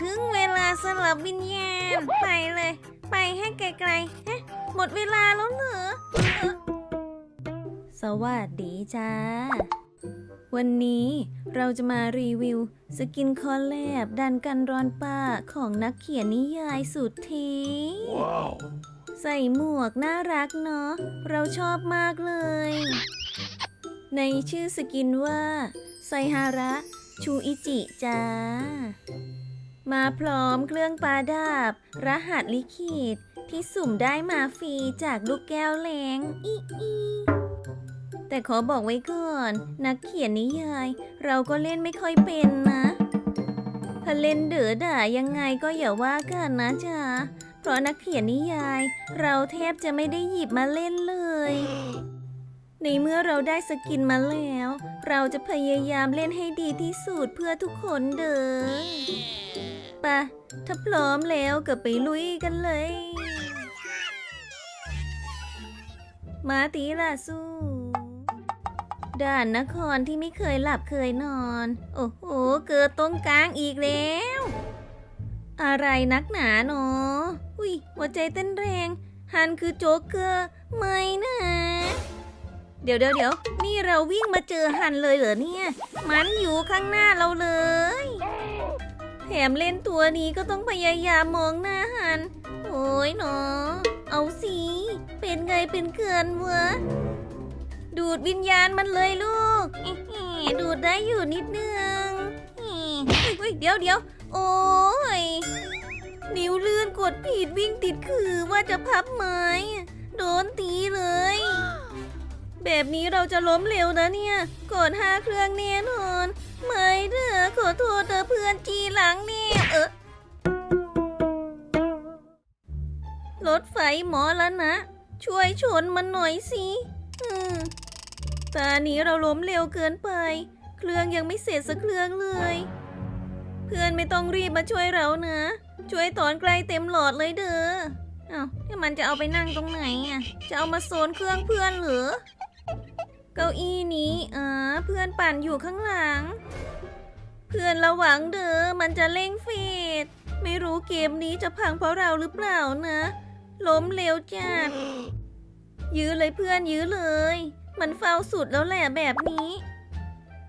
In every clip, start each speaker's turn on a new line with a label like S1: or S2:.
S1: ถึงเวลาสลับวิญญาณ ไปเลย ไปให้ไกลๆฮะหมดเวลาแล้วเหรอเออสวัสดีจ้า วันนี้เราจะมารีวิว สกินคอลแลบดันกันรอนป้าของนักเขียนนิยายสุดที
S2: Wow.
S1: ใส่หมวกน่ารักเนาะ เราชอบมากเลย ในชื่อสกินว่าไซฮาระ ชูอิจิจ้า มาพร้อมเครื่องปาดาบรหัสลิขิตที่สุ่มได้มาฟรีจากลูกแก้วแหลงอีอีแต่ขอบอกไว้ก่อน นักเขียนนิยาย เราก็เล่นไม่ค่อยเป็นนะถ้าเล่นเด๋อด่ายังไงก็อย่าว่ากันนะจ๊ะเพราะนักเขียนนิยาย เราแทบจะไม่ได้หยิบมาเล่นเลย ในเมื่อเราได้สกินมาแล้ว เราจะพยายามเล่นให้ดีที่สุดเพื่อทุกคนเด้อไปะถ้าพร้อมแล้วก็ไปลุยกันเลย มาตีล่ะสู้ ด่านนครที่ไม่เคยหลับเคยนอน โอ้โห เกิดตรงกลางอีกแล้ว อะไรนักหนาเนาะอุ้ยหัวใจเต้นแรง ฮันคือโจ๊กเกอร์ ไม่นะ เดี๋ยวเดี๋ยวเดี๋ยวนี่เราวิ่งมาเจอฮันเลยเหรอเนี่ย มันอยู่ข้างหน้าเราเลย แถมเล่นตัวนี้ก็ต้องพยายามมองหน้าฮัน โอ้ยเนาะเอาสิ เป็นไงเป็นเกินวะ ดูดวิญญาณมันเลยลูก ดูดได้อยู่นิดนึงเฮ้ยเดี๋ยวเดี๋ยวโอ้ย นิ้วเลื่อนกดผิดวิ่งติดคือว่าจะพับไม้อะโดนตีเลย แบบนี้เราจะล้มเร็วนะเนี่ยกดห้าเครื่องแน่นอน ไม่เด้อขอโทษเด้อเพื่อนจีหลังแน่เออรถไฟหมอแล้วนะ ช่วยชนมันหน่อยสิอืมตานี้เราล้มเร็วเกินไป เครื่องยังไม่เสร็จสักเครื่องเลย เพื่อนไม่ต้องรีบมาช่วยเรานะ ช่วยถอนไกลเต็มหลอดเลยเด้อ เอ้าที่มันจะเอาไปนั่งตรงไหนอะ จะเอามาโซนเครื่องเพื่อนหรือ ก้าอี้นี้อ่าเพื่อนปั่นอยู่ข้างหลัง เพื่อนระวังเด้อมันจะเร่งเฟดไม่รู้เกมนี้จะพังเพราะเราหรือเปล่านะ ล้มเร็วจัด ยื้อเลยเพื่อนยื้อเลย มันเฝ้าสุดแล้วแหละแบบนี้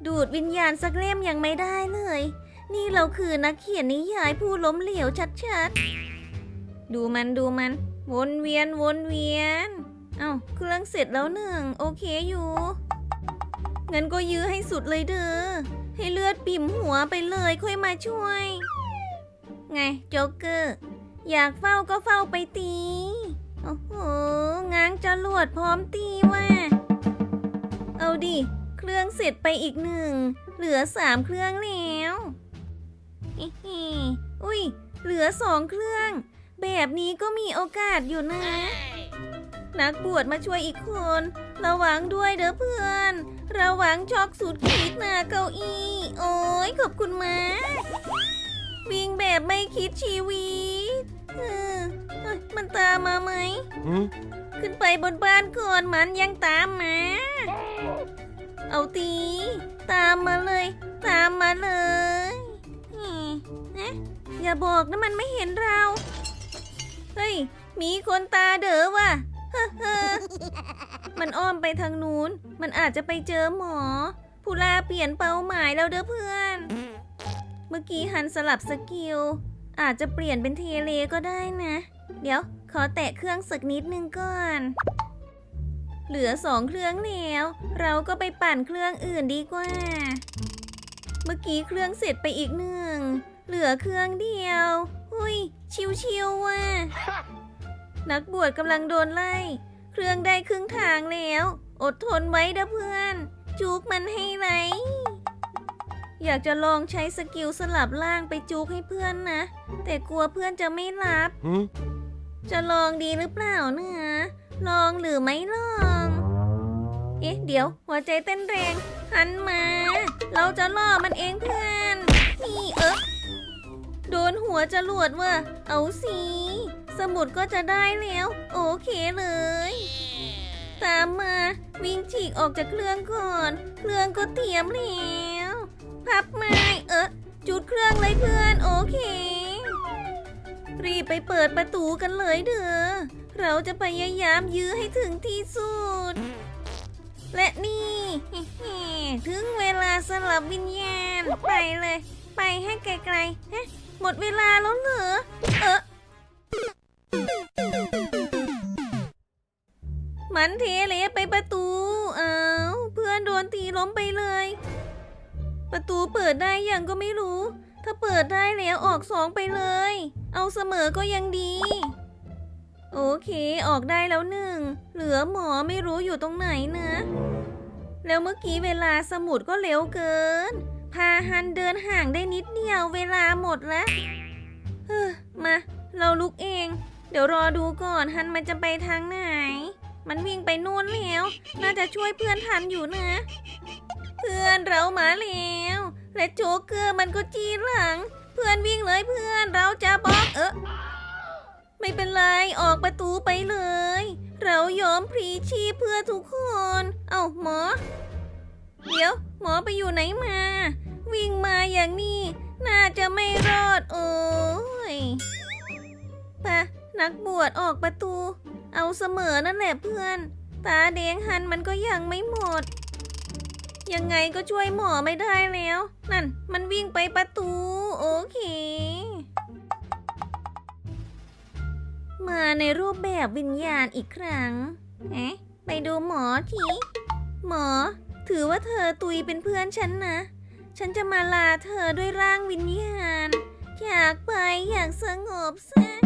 S1: ดูดวิญญาณสักเล่มยังไม่ได้เลย นี่เราคือนักเขียนนิยายผู้ล้มเหลวชัดๆ ดูมันดูมัน วนเวียนวนเวียน เอ้าเครื่องเสร็จแล้วหนึ่งโอเคอยู่ งั้นก็ยื้อให้สุดเลยเด้อ ให้เลือดปิ่มหัวไปเลยค่อยมาช่วย ไงโจ๊กเกอร์ อยากเฝ้าก็เฝ้าไปตี โอ้โห ง้างจรวดพร้อมตีว่ะเอาดิ เครื่องเสร็จไปอีกหนึ่ง เหลือสามเครื่องแล้วอิฮิอุ้ย เหลือสองเครื่อง แบบนี้ก็มีโอกาสอยู่นะ นักบวชมาช่วยอีกคน ระวังด้วยเด้อเพื่อน ระวังช็อกสุดขีดนะเก้าอี้ โอ้ยขอบคุณมากวิ่งแบบไม่คิดชีวิตเออเอ้ยมันตามมาไหม
S2: Hmm?
S1: ขึ้นไปบนบ้านก่อนมันยังตามมา เอาตี ตามมาเลย ตามมาเลยนี่นะอย่าบอกนะมันไม่เห็นเรา เฮ้ย มีคนตาเด๋อว่ะเฮ้อเฮ้อ มันอ้อมไปทางนู้น มันอาจจะไปเจอหมอ ผู้ลาเปลี่ยนเป้าหมายแล้วเด้อเพื่อน เมื่อกี้หันสลับสกิล อาจจะเปลี่ยนเป็นเทเลก็ได้นะ เดี๋ยวขอแตะเครื่องสักนิดนึงก่อน เหลือสองเครื่องแล้ว เราก็ไปปั่นเครื่องอื่นดีกว่า เมื่อกี้เครื่องเสร็จไปอีกหนึ่ง เหลือเครื่องเดียว หุยชิวๆว่ะ นักบวชกำลังโดนไล่ เครื่องได้ครึ่งทางแล้ว อดทนไว้เด้อเพื่อน จุกมันให้ไหลอยากจะลองใช้สกิลสลับล่างไปจุกให้เพื่อนนะ แต่กลัวเพื่อนจะไม่รับ
S2: Hmm?
S1: จะลองดีหรือเปล่าเนะลองหรือไม่ลอง เอ๊ะ เดี๋ยว หัวใจเต้นแรงหันมา เราจะล่อมันเองเพื่อน นี่เอ๊ะโดนหัวจะหลวดว่ะเอาสิ สมุดก็จะได้แล้ว โอเคเลย ตามมาวิ่งฉีกออกจากเครื่องก่อน เครื่องก็เตรียมแล้วพับไม้เอ๊ะจุดเครื่องเลยเพื่อน โอเค รีบไปเปิดประตูกันเลยเถอเราจะพยายามยื้อให้ถึงที่สุด และนี่ถึงเวลาสลับวิญญาณ ไปเลย ไปให้ไกลๆฮะหมดเวลาแล้วเหรอเออ มันเทเลยไปประตู เอาเพื่อนโดนตีล้มไปเลย ประตูเปิดได้ยังก็ไม่รู้ ถ้าเปิดได้แล้วออกสองไปเลย เอาเสมอก็ยังดี โอเคออกได้แล้วหนึ่ง เหลือหมอไม่รู้อยู่ตรงไหนนะ แล้วเมื่อกี้เวลาสมุดก็เร็วเกิน พาฮันเดินห่างได้นิดเดียวเวลาหมดแล้วเฮ้อมา เราลุกเอง เดี๋ยวรอดูก่อนฮันมันจะไปทางไหน มันวิ่งไปนู่นแล้ว น่าจะช่วยเพื่อนทันอยู่นะ เพื่อนเรามาแล้ว และโจ๊กเกอร์มันก็จีหลัง เพื่อนวิ่งเลยเพื่อนเราจะบล็อกเออไม่เป็นไรออกประตูไปเลย เรายอมพลีชีพเพื่อทุกคน เอ้าหมอ เดี๋ยว หมอไปอยู่ไหนมา วิ่งมาอย่างนี้ น่าจะไม่รอดโอ้ยไปะ นักบวชออกประตู เอาเสมอนั่นแหละเพื่อน ตาแดงหันมันก็ยังไม่หมด ยังไงก็ช่วยหมอไม่ได้แล้ว นั่น มันวิ่งไปประตู โอเค มาในรูปแบบวิญญาณอีกครั้งเอ๊ะไปดูหมอทีหมอ ถือว่าเธอตุยเป็นเพื่อนฉันนะ ฉันจะมาลาเธอด้วยร่างวิญญาณ อยากไปอย่างสงบแสน